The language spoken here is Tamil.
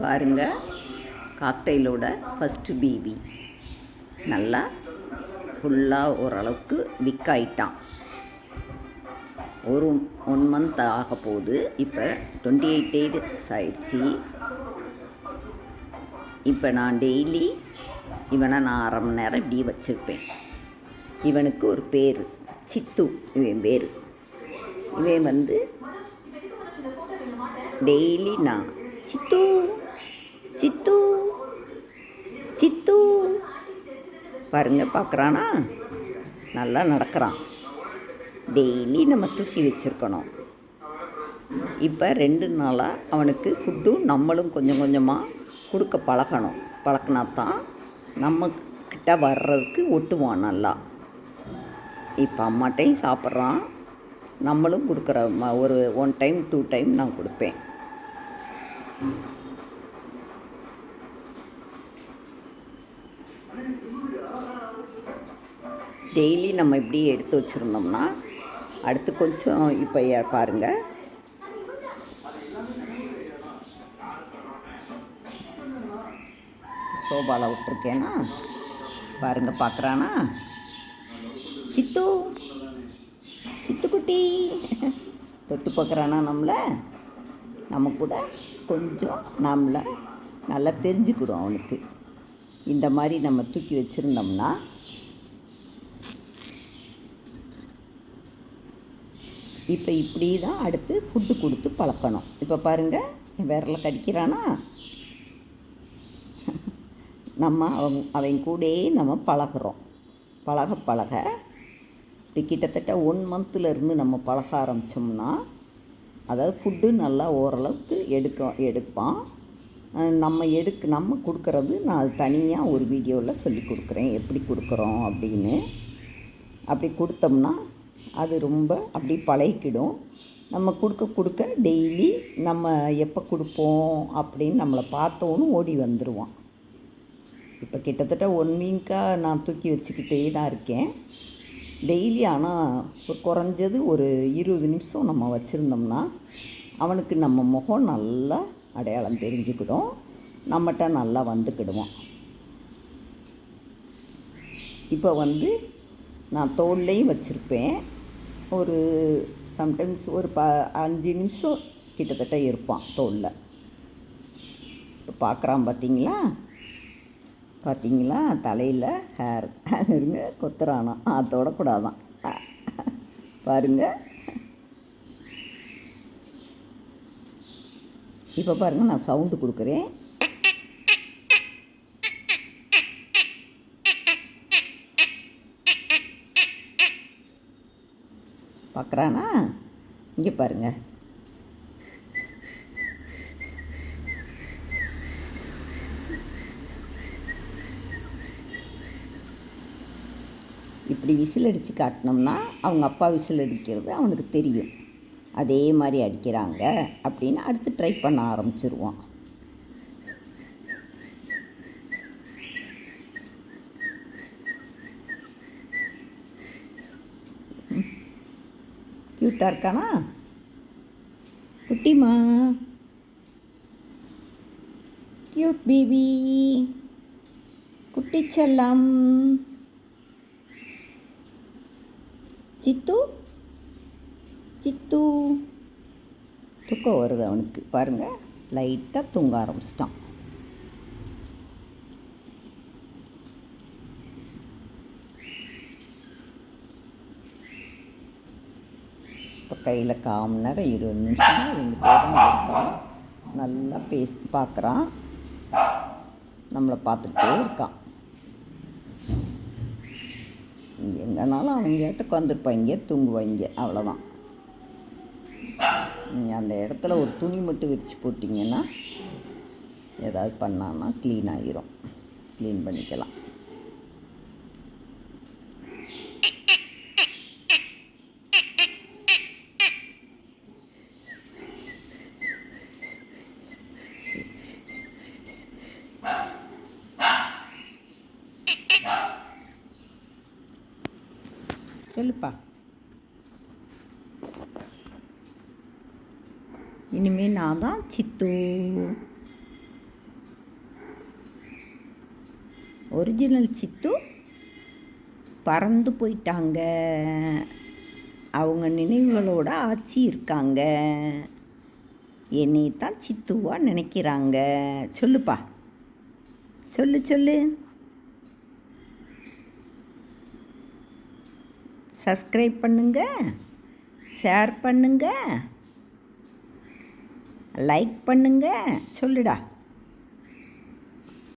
பாருங்கள் காக்டெயிலோட ஃபஸ்ட்டு பேபி நல்லா ஃபுல்லாக ஓரளவுக்கு விக் ஆயிட்டான். ஒரு ஒன் மந்த் ஆக போகுது. இப்போ டுவெண்ட்டி எயிட் டேஸ் ஆயிடுச்சு. இப்போ நான் டெய்லி இவனை நான் அரை மணி நேரம் இப்படி வச்சுருப்பேன். இவனுக்கு ஒரு பேர் சித்து. இவன் பேர். இவன் வந்து டெய்லி நான் சித்து. சித்து. சித்து. பாருங்க பார்க்குறானா? நல்லா நடக்கிறான். டெய்லி நம்ம தூக்கி வச்சுருக்கணும். இப்போ ரெண்டு நாளாக அவனுக்கு ஃபுட்டும் நம்மளும் கொஞ்சம் கொஞ்சமாக கொடுக்க பழகணும். பழக்கினா தான் நம்மக்கிட்ட வர்றதுக்கு ஒட்டுவான் நல்லா. இப்போ அம்மாட்டையும் சாப்பிட்றான். நம்மளும் கொடுக்குற ம- ஒரு ஒன் டைம் டூ டைம் நான் கொடுப்பேன். டெய்லி நம்ம இப்படி எடுத்து வச்சுருந்தோம்னா அடுத்து கொஞ்சம் இப்போ பாருங்கள் சோபாவில் விட்டுருக்கேனா? பாருங்க பார்க்குறானா சித்து சித்துக்குட்டி. தொட்டு பார்க்குறானா நம்மளை? நம்ம கூட கொஞ்சம் நம்மளை நல்லா தெரிஞ்சுக்கிடும் அவனுக்கு. இந்த மாதிரி நம்ம தூக்கி வச்சுருந்தோம்னா இப்போ இப்படி தான் அடுத்து ஃபுட்டு கொடுத்து பழக்கணும். இப்போ பாருங்கள் என் விரல கடிக்கிறானா? நம்ம அவங்க அவங்க கூடயே நம்ம பழகுறோம். பழக பழக இப்படி கிட்டத்தட்ட ஒன் இருந்து நம்ம பழக ஆரம்பித்தோம்னா அதாவது ஃபுட்டு நல்லா ஓரளவுக்கு எடுக்க எடுப்பான். நம்ம எடுக்க நம்ம கொடுக்குறது நான் அது தனியாக ஒரு வீடியோவில் சொல்லி கொடுக்குறேன். எப்படி கொடுக்குறோம் அப்படின்னு. அப்படி கொடுத்தோம்னா அது ரொம்ப அப்படி பழகிக்கிடும். நம்ம கொடுக்க கொடுக்க டெய்லி நம்ம எப்போ கொடுப்போம் அப்படின்னு நம்மளை பார்த்தோன்னு ஓடி வந்துடுவான் இப்போ கிட்டத்தட்ட ஒன் வீக்காக நான் தூக்கி வச்சுக்கிட்டே தான் இருக்கேன். டெய்லி ஆனால் ஒரு குறைஞ்சது ஒரு இருபது நிமிஷம் நம்ம வச்சுருந்தோம்னா அவனுக்கு நம்ம முகம் நல்லா அடையாளம் தெரிஞ்சுக்கிடும். நம்மகிட்ட நல்லா வந்துக்கிடுவோம் இப்போ வந்து நான் தோல்லையும் வச்சுருப்பேன். ஒரு சம்டைம்ஸ் ஒரு ப அஞ்சு நிமிஷம் கிட்டத்தட்ட இருப்பான் தோலில். இப்போ பார்க்குறான் பார்த்தீங்களா? பார்த்தீங்களா? தலையில் ஹேர் இருங்க கொத்துறானா அதோட தொடக்கூடாதான். பாருங்கள் இப்போ பாருங்கள் நான் சவுண்டு கொடுக்குறேன். பார்க்குறானா இங்கே பாருங்க. இப்படி விசில் அடித்து காட்டினோம்னா அவங்க அப்பா விசில் அடிக்கிறது அவனுக்கு தெரியும். அதே மாதிரி அடிக்கிறாங்க அப்படின்னு அடுத்து ட்ரை பண்ண ஆரம்பிச்சிருவோம். க்யூட்டாக இருக்கானா? குட்டிமா க்யூட் பேபி குட்டி செல்லம். சித்து? சித்து. தூக்கம் வருது அவனுக்கு. பாருங்கள் லைட்டாக தூங்க ஆரம்பிச்சிட்டான். இப்போ கையில் கால் நேரம் இருபது நிமிஷம் ரெண்டு பேரும் இருக்கான். நல்லா பேசி பார்க்குறான். நம்மளை பார்த்துக்கிட்டே இருக்கான். எங்கேனாலும் அவங்க இடத்துக்கு வந்துருப்பாங்க தூங்குவாங்க அவ்வளோதான் நீங்கள் அந்த இடத்துல ஒரு துணி மட்டும் விரித்து போட்டிங்கன்னா ஏதாவது பண்ணான்னா க்ளீன் ஆகிரும் க்ளீன் பண்ணிக்கலாம். சொல்லுப்பா இனிமேல் நான் தான் சித்து. ஒரிஜினல் சித்து பறந்து போயிட்டாங்க. அவங்க நினைவுகளோட ஆட்சி இருக்காங்க. என்னை தான் சித்துவாக நினைக்கிறாங்க. சொல்லுப்பா. சொல்லு சொல்லு. சப்ஸ்கிரைப் பண்ணுங்கள் ஷேர் பண்ணுங்கள் லைக் பண்ணுங்க. சொல்லுடா.